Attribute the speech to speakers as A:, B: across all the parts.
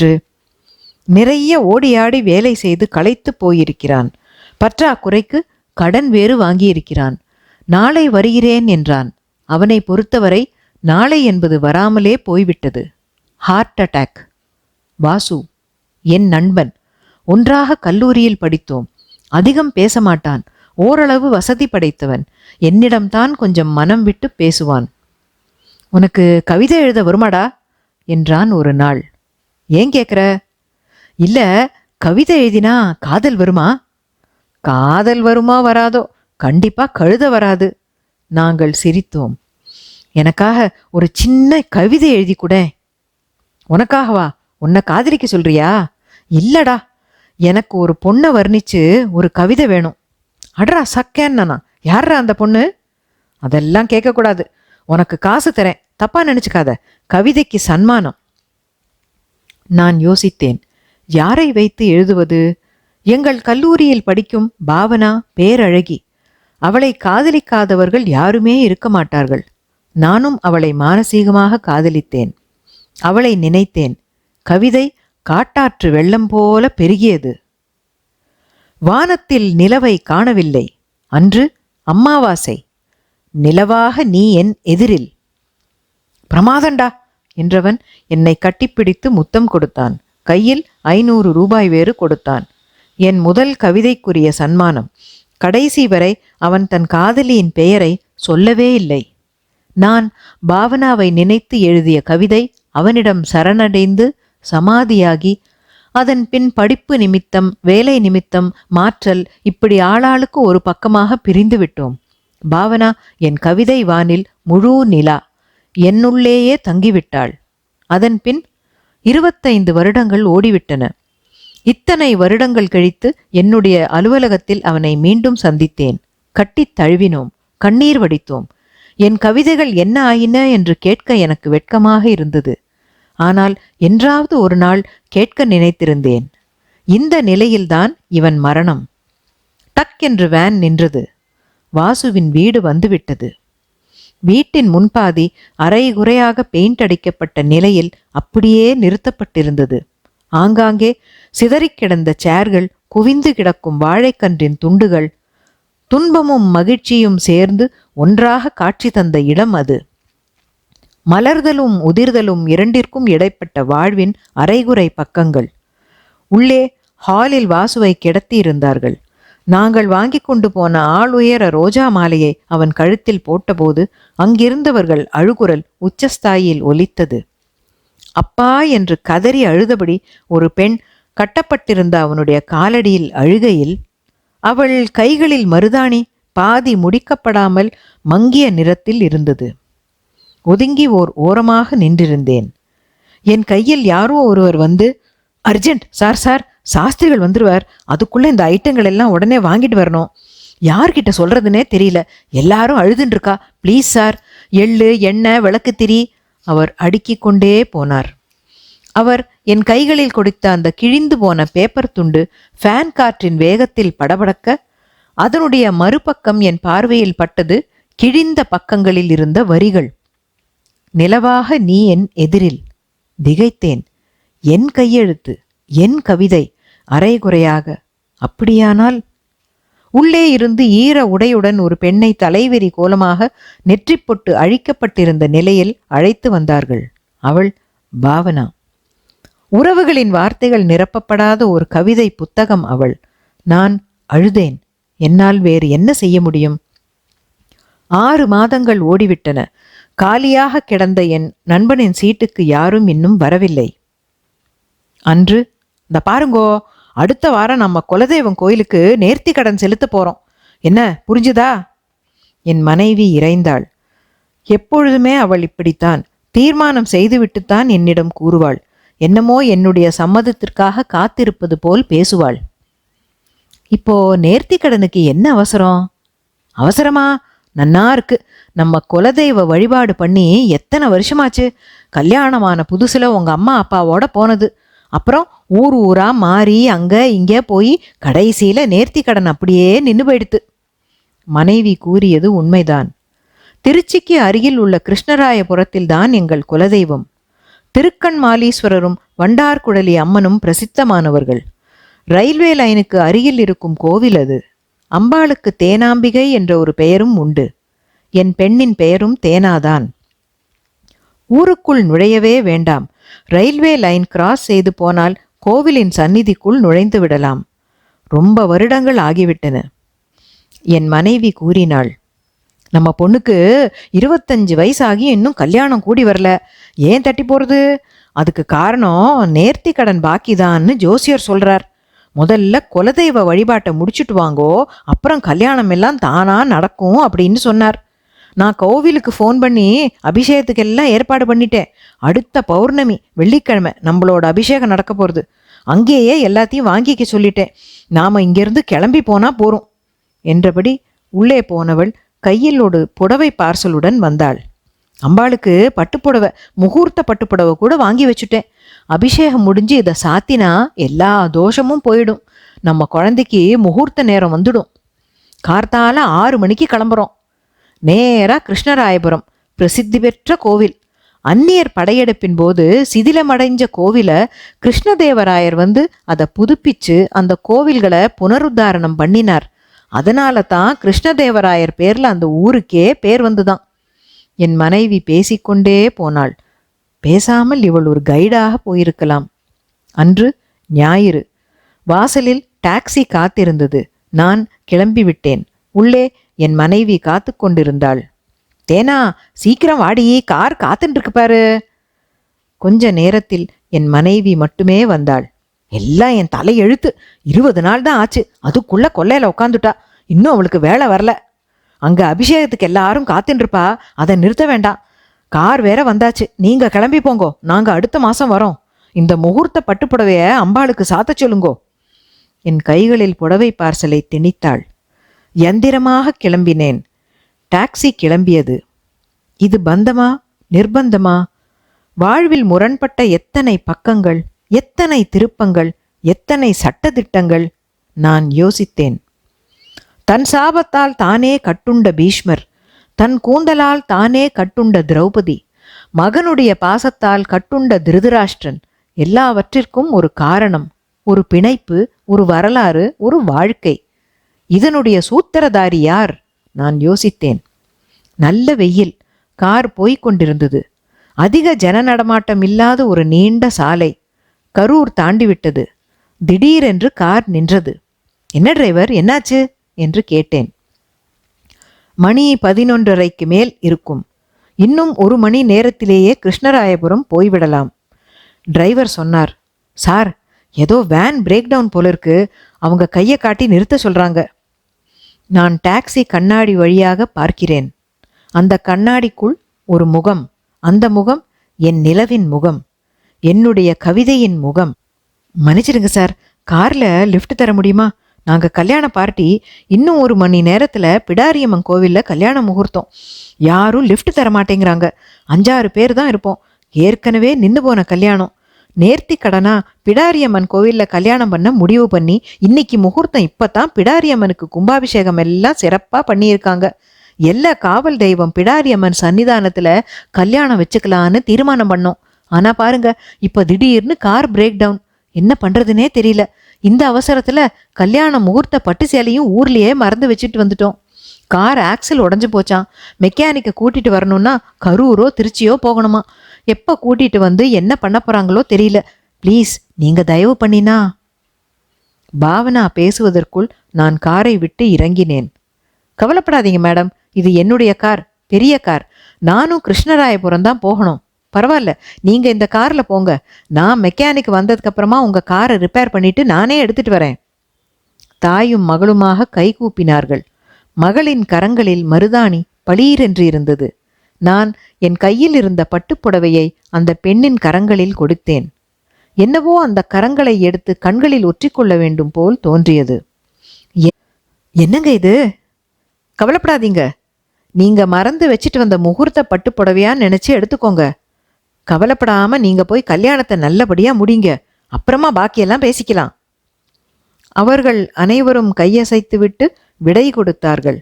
A: என்னாயிற்று நிறைய ஓடியாடி வேலை செய்து களைத்து போயிருக்கிறான். பற்றாக்குறைக்கு கடன் வேறு வாங்கியிருக்கிறான். நாளை வருகிறேன் என்றான். அவனை பொறுத்தவரை நாளை என்பது வராமலே போய்விட்டது. ஹார்ட் அட்டாக் வாசு என் நண்பன் ஒன்றாக கல்லூரியில் படித்தோம். அதிகம் பேச மாட்டான் ஓரளவு வசதி படைத்தவன். என்னிடம்தான் கொஞ்சம் மனம் விட்டு பேசுவான். உனக்கு கவிதை எழுத வருமாடா? என்றான் ஒரு நாள். ஏன் கேட்குற இல்ல கவிதை எழுதினா காதல் வருமா? காதல் வருமா வராதோ? கண்டிப்பா கழுத வராது. நாங்கள் சிரித்தோம். எனக்காக ஒரு சின்ன கவிதை எழுதி கூட. உனக்காகவா? உன்னை காதலிக்க சொல்றியா? இல்லடா. எனக்கு ஒரு பொண்ணை வர்ணிச்சு ஒரு கவிதை வேணும். அடரா சக்கேன்னா யார்ரா அந்த பொண்ணு? அதெல்லாம் கேட்கக்கூடாது. உனக்கு காசு தரேன். தப்பா நினைச்சுக்காத. கவிதைக்கு சன்மானம். நான் யோசித்தேன். யாரை வைத்து எழுதுவது? எங்கள் கல்லூரியில் படிக்கும் பாவனா பேரழகி. அவளை காதலிக்காதவர்கள் யாருமே இருக்க மாட்டார்கள். நானும் அவளை மானசீகமாக காதலித்தேன். அவளை நினைத்தேன். கவிதை காட்டாற்று வெள்ளம் போல பெருகியது. வானத்தில் நிலவை காணவில்லை. அன்று அம்மாவாசை. நிலவாக நீ என் எதிரில். பிரமாதண்டா! என்றவன் என்னை கட்டிப்பிடித்து முத்தம் கொடுத்தான். கையில் ஐநூறு ரூபாய் வேறு கொடுத்தான். என் முதல் கவிதைக்குரிய சன்மானம். கடைசி வரை அவன் தன் காதலியின் பெயரை சொல்லவே இல்லை. நான் பாவனாவை நினைத்து எழுதிய கவிதை அவனிடம் சரணடைந்து சமாதியாகி அதன் பின் படிப்பு நிமித்தம் வேலை நிமித்தம் மாற்றல் இப்படி ஆளாளுக்கு ஒரு பக்கமாக பிரிந்து விட்டோம். பாவனா என் கவிதை வானில் முழு நிலா. என்னுள்ளேயே தங்கிவிட்டாள். அதன் பின் இருபத்தைந்து வருடங்கள் ஓடிவிட்டன. இத்தனை வருடங்கள் கழித்து என்னுடைய அலுவலகத்தில் அவனை மீண்டும் சந்தித்தேன். கட்டித் தழுவினோம். கண்ணீர் வடித்தோம். என் கவிதைகள் என்ன ஆயின என்று கேட்க எனக்கு வெட்கமாக இருந்தது. ஆனால் என்றாவது ஒரு நாள் கேட்க நினைத்திருந்தேன். இந்த நிலையில்தான் இவன் மரணம். டக் என்று வேன் நின்றது. வாசுவின் வீடு வந்துவிட்டது. வீட்டின் முன்பாதி அரைகுறையாக பெயிண்ட் அடிக்கப்பட்ட நிலையில் அப்படியே நிறுத்தப்பட்டிருந்தது. ஆங்காங்கே சிதறிக் கிடந்த சேர்கள் குவிந்து கிடக்கும் வாழைக்கன்றின் துண்டுகள் துன்பமும் மகிழ்ச்சியும் சேர்ந்து ஒன்றாக காட்சி தந்த இடம் அது. மலர்தலும் உதிர்தலும் இரண்டிற்கும் இடைப்பட்ட வாழ்வின் அரைகுறை பக்கங்கள். உள்ளே ஹாலில் வாசுவை கிடத்தியிருந்தார்கள். நாங்கள் வாங்கி கொண்டு போன ஆள் உயர ரோஜா மாலையை அவன் கழுத்தில் போட்டபோது அங்கிருந்தவர்கள் அழுகுரல் உச்சஸ்தாயில் ஒலித்தது. அப்பா என்று கதறி அழுதபடி ஒரு பெண் கட்டப்பட்டிருந்த அவனுடைய காலடியில் அழுகையில் அவள் கைகளில் மருதாணி பாதி முடிக்கப்படாமல் மங்கிய நிறத்தில் இருந்தது. ஒதுங்கி ஓர் ஓரமாக நின்றிருந்தேன். என் கையில் யாரோ ஒருவர் வந்து அர்ஜென்ட் சார் சார் சாஸ்திரிகள் வந்துருவார். அதுக்குள்ளே இந்த ஐட்டங்கள் எல்லாம் உடனே வாங்கிட்டு வரணும். யார்கிட்ட சொல்கிறதுனே தெரியல. எல்லாரும் அழுதுன்ட்ருக்கா ப்ளீஸ் சார் எள்ளு எண்ணெய் விளக்கு திரி. அவர் அடுக்கி கொண்டே போனார். அவர் என் கைகளில் கொடுத்த அந்த கிழிந்து போன பேப்பர் துண்டு ஃபேன் காற்றின் வேகத்தில் படபடக்க அதனுடைய மறுபக்கம் என் பார்வையில் பட்டது கிழிந்த பக்கங்களில் இருந்த வரிகள். நிலவாக நீ என் எதிரில். திகைத்தேன். என் கையெழுத்து. என் கவிதை அரைகுறையாக அப்படியானால்? உள்ளே இருந்து ஈர உடையுடன் ஒரு பெண்ணை தலைவெறி கோலமாக நெற்றிப்பொட்டு அழிக்கப்பட்டிருந்த நிலையில் அழைத்து வந்தார்கள். அவள் பாவனா. உறவுகளின் வார்த்தைகள் நிரப்பப்படாத ஒரு கவிதை புத்தகம் அவள். நான் அழுதேன். என்னால் வேறு என்ன செய்ய முடியும்? ஆறு மாதங்கள் ஓடிவிட்டன. காலியாக கிடந்த என் நண்பனின் சீட்டுக்கு யாரும் இன்னும் வரவில்லை. அன்று இந்த பாருங்கோ அடுத்த வாரம் நம்ம குலதெய்வம் கோயிலுக்கு நேர்த்தி கடன் செலுத்த போறோம். என்ன புரிஞ்சுதா? என் மனைவி இறைந்தாள். எப்பொழுதுமே அவள் இப்படித்தான். தீர்மானம் செய்துவிட்டுத்தான் என்னிடம் கூறுவாள். என்னமோ என்னுடைய சம்மதத்திற்காக காத்திருப்பது போல் பேசுவாள். இப்போ நேர்த்தி கடனுக்கு என்ன அவசரம்? அவசரமா? நன்னா இருக்கு. நம்ம குலதெய்வ வழிபாடு பண்ணி எத்தனை வருஷமாச்சு? கல்யாணமான புதுசுல உங்க அம்மா அப்பாவோட போனது. அப்புறம் ஊர் ஊரா மாறி அங்க இங்க போய் கடைசியில நேர்த்தி கடன் அப்படியே நின்று போயிடுத்து. மனைவி கூறியது உண்மைதான். திருச்சிக்கு அருகில் உள்ள கிருஷ்ணராயபுரத்தில் தான் எங்கள் குலதெய்வம். திருக்கண்மாலீஸ்வரரும் வண்டார்குழலி அம்மனும் பிரசித்தமானவர்கள். ரயில்வே லைனுக்கு அருகில் இருக்கும் கோவில் அது. அம்பாளுக்கு தேனாம்பிகை என்ற ஒரு பெயரும் உண்டு. என் பெண்ணின் பெயரும் தேனாதான். ஊருக்குள் நுழையவே வேண்டாம். ரயில்வே லைன் கிராஸ் செய்து போனால் கோவிலின் சந்நிதிக்குள் நுழைந்து விடலாம். ரொம்ப வருடங்கள் ஆகிவிட்டன. என் மனைவி கூறினாள் நம்ம பொண்ணுக்கு இருபத்தஞ்சு வயசாகி இன்னும் கல்யாணம் கூடி வரல. ஏன் தட்டி போறது? அதுக்கு காரணம் நேர்த்தி கடன் பாக்கிதான்னு ஜோசியர் சொல்றார். முதல்ல குலதெய்வ வழிபாட்டை முடிச்சுட்டு வாங்கோ அப்புறம் கல்யாணம் எல்லாம் தானா நடக்கும் அப்படின்னு சொன்னார். நான் கோவிலுக்கு ஃபோன் பண்ணி அபிஷேகத்துக்கு எல்லாம் ஏற்பாடு பண்ணிட்டேன். அடுத்த பௌர்ணமி வெள்ளிக்கிழமை நம்மளோட அபிஷேகம் நடக்க போகிறது அங்கேயே எல்லாத்தையும் வாங்கிக்க சொல்லிட்டேன். நாம் இங்கேருந்து கிளம்பி போனால் போகிறோம் என்றபடி உள்ளே போனவள் கையில் ஒரு புடவை பார்சலுடன் வந்தாள். அம்பாளுக்கு பட்டுப்புடவை முகூர்த்த பட்டுப்புடவை கூட வாங்கி வச்சுட்டேன். அபிஷேகம் முடிஞ்சு இதை சாத்தினா எல்லா தோஷமும் போயிடும். நம்ம குழந்தைக்கு முகூர்த்த நேரம் வந்துடும். கார்த்தால ஆறு மணிக்கு கிளம்புறோம். நேராக கிருஷ்ணராயபுரம் பிரசித்தி பெற்ற கோவில். அந்நியர் படையெடுப்பின் போது சிதிலமடைஞ்ச கோவிலை கிருஷ்ணதேவராயர் வந்து அதை புதுப்பிச்சு அந்த கோவில்களை புனருத்தாரணம் பண்ணினார். அதனால தான் கிருஷ்ணதேவராயர் பேரில் அந்த ஊருக்கே பேர் வந்துதான். என் மனைவி பேசிக்கொண்டே போனாள். பேசாமல் இவள் ஒரு கைடாக போயிருக்கலாம். அன்று ஞாயிறு. வாசலில் டாக்ஸி காத்திருந்தது. நான் கிளம்பிவிட்டேன். உள்ளே என் மனைவி காத்து கொண்டிருந்தாள் தேனா சீக்கிரம் வாடி கார் காத்துட்டு பாரு. கொஞ்ச நேரத்தில் என் மனைவி மட்டுமே வந்தாள். எல்லாம் என் தலை எழுத்து. இருபது நாள் தான் ஆச்சு. அதுக்குள்ள கொள்ளையில உட்காந்துட்டா இன்னும் அவளுக்கு வேலை வரல. அங்க அபிஷேகத்துக்கு எல்லாரும் காத்துருப்பா அதை நிறுத்த வேண்டாம். கார் வேற வந்தாச்சு. நீங்க கிளம்பி போங்கோ. நாங்க அடுத்த மாசம் வரோம். இந்த முகூர்த்த பட்டுப்புடவைய அம்பாளுக்கு சாத்த சொல்லுங்கோ. என் கைகளில் புடவை பார்சலை திணித்தாள். யந்திரமாக கிளம்பினேன். டாக்ஸி கிளம்பியது. இது பந்தமா? நிர்பந்தமா? வாழ்வில் முரண்பட்ட எத்தனை பக்கங்கள் எத்தனை திருப்பங்கள் எத்தனை சட்டதிட்டங்கள் நான் யோசித்தேன். தன் சாபத்தால் தானே கட்டுண்ட பீஷ்மர் தன் கூந்தலால் தானே கட்டுண்ட திரௌபதி மகனுடைய பாசத்தால் கட்டுண்ட திருதராஷ்டிரன் எல்லாவற்றிற்கும் ஒரு காரணம் ஒரு பிணைப்பு ஒரு வரலாறு ஒரு வாழ்க்கை. இதனுடைய சூத்திரதாரி யார்? நான் யோசித்தேன். நல்ல வெயில் கார் போய்க் கொண்டிருந்தது. அதிக ஜன நடமாட்டம் இல்லாத ஒரு நீண்ட சாலை. கரூர் தாண்டிவிட்டது. திடீரென்று கார் நின்றது. என்ன டிரைவர்? என்னாச்சு? என்று கேட்டேன். மணி பதினொன்றரைக்கு மேல் இருக்கும். இன்னும் ஒரு மணி நேரத்திலேயே கிருஷ்ணராயபுரம் போய்விடலாம். டிரைவர் சொன்னார் சார் ஏதோ வேன் பிரேக் டவுன் போல இருக்கு. அவங்க கையை காட்டி நிறுத்த சொல்றாங்க. நான் டாக்ஸி கண்ணாடி வழியாக பார்க்கிறேன். அந்த கண்ணாடிக்குள் ஒரு முகம். அந்த முகம் என் நிலவின் முகம். என்னுடைய கவிதையின் முகம். மன்னிச்சிடுங்க சார் கார்ல லிஃப்ட் தர முடியுமா? நாங்க கல்யாண பார்ட்டி இன்னும் ஒரு மணி நேரத்துல பிடாரியம்மன் கோவில்ல கல்யாண முகூர்த்தம். யாரும் லிஃப்ட் தர மாட்டேங்கிறாங்க. அஞ்சாறு பேர் தான் இருப்போம். ஏற்கனவே நின்று போன கல்யாணம். நேர்த்தி கடனா பிடாரியம்மன் கோவில்ல கல்யாணம் பண்ண முடிவு பண்ணி இன்னைக்கு முகூர்த்தம் இப்போத்தான் பிடாரியம்மனுக்கு கும்பாபிஷேகம் எல்லாம் சிறப்பாக பண்ணியிருக்காங்க. எல்லா காவல் தெய்வம் பிடாரியம்மன் சன்னிதானத்தில் கல்யாணம் வச்சுக்கலான்னு தீர்மானம் பண்ணோம். ஆனால் பாருங்க இப்போ திடீர்னு கார் பிரேக் டவுன் என்ன பண்ணுறதுனே தெரியல. இந்த அவசரத்தில் கல்யாண முகூர்த்த பட்டு சேலையும் ஊர்லேயே மறந்து வச்சுட்டு வந்துட்டோம். கார் ஆக்சில் உடஞ்சு போச்சான் மெக்கானிக்கை கூட்டிட்டு வரணும்னா கரூரோ திருச்சியோ போகணுமா? எப்போ கூட்டிட்டு வந்து என்ன பண்ண போறாங்களோ தெரியல. ப்ளீஸ் நீங்க தயவு பண்ணினா. பாவனா பேசுவதற்குள் நான் காரை விட்டு இறங்கினேன். கவலைப்படாதீங்க மேடம் இது என்னுடைய கார் பெரிய கார். நானும் கிருஷ்ணராயபுரம் தான் போகணும். பரவாயில்ல நீங்க இந்த கார்ல போங்க. நான் மெக்கானிக் வந்ததுக்கு அப்புறமா உங்க காரை ரிப்பேர் பண்ணிட்டு நானே எடுத்துட்டு வரேன். தாயும் மகளுமாக கைகூப்பினார்கள் மகளின் கரங்களில் மருதாணி பளீரென்று இருந்தது. நான் என் கையில் இருந்த பட்டுப்புடவையை அந்த பெண்ணின் கரங்களில் கொடுத்தேன். என்னவோ அந்த கரங்களை எடுத்து கண்களில் ஒற்றிக்கொள்ள வேண்டும் போல் தோன்றியது. என்னங்க இது? கவலைப்படாதீங்க. நீங்க மறந்து வச்சுட்டு வந்த முகூர்த்த பட்டுப்புடவையான்னு நினைச்சு எடுத்துக்கோங்க. கவலைப்படாம நீங்க போய் கல்யாணத்தை நல்லபடியா முடிங்க. அப்புறமா பாக்கியெல்லாம் பேசிக்கலாம். அவர்கள் அனைவரும் கையசைத்துவிட்டு விடை கொடுத்தார்கள்.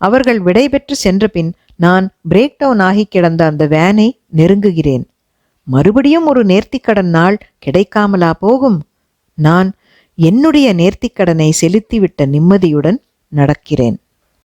A: அவர்கள் விடை பெற்று சென்ற பின் நான் பிரேக் டவுன் ஆகி கிடந்த அந்த வேனை நெருங்குகிறேன். மறுபடியும் ஒரு நேர்த்திக்கடன் நாள் கிடைக்காமலா போகும்? நான் என்னுடைய நேர்த்திக்கடனை செலுத்திவிட்ட நிம்மதியுடன் நடக்கிறேன்.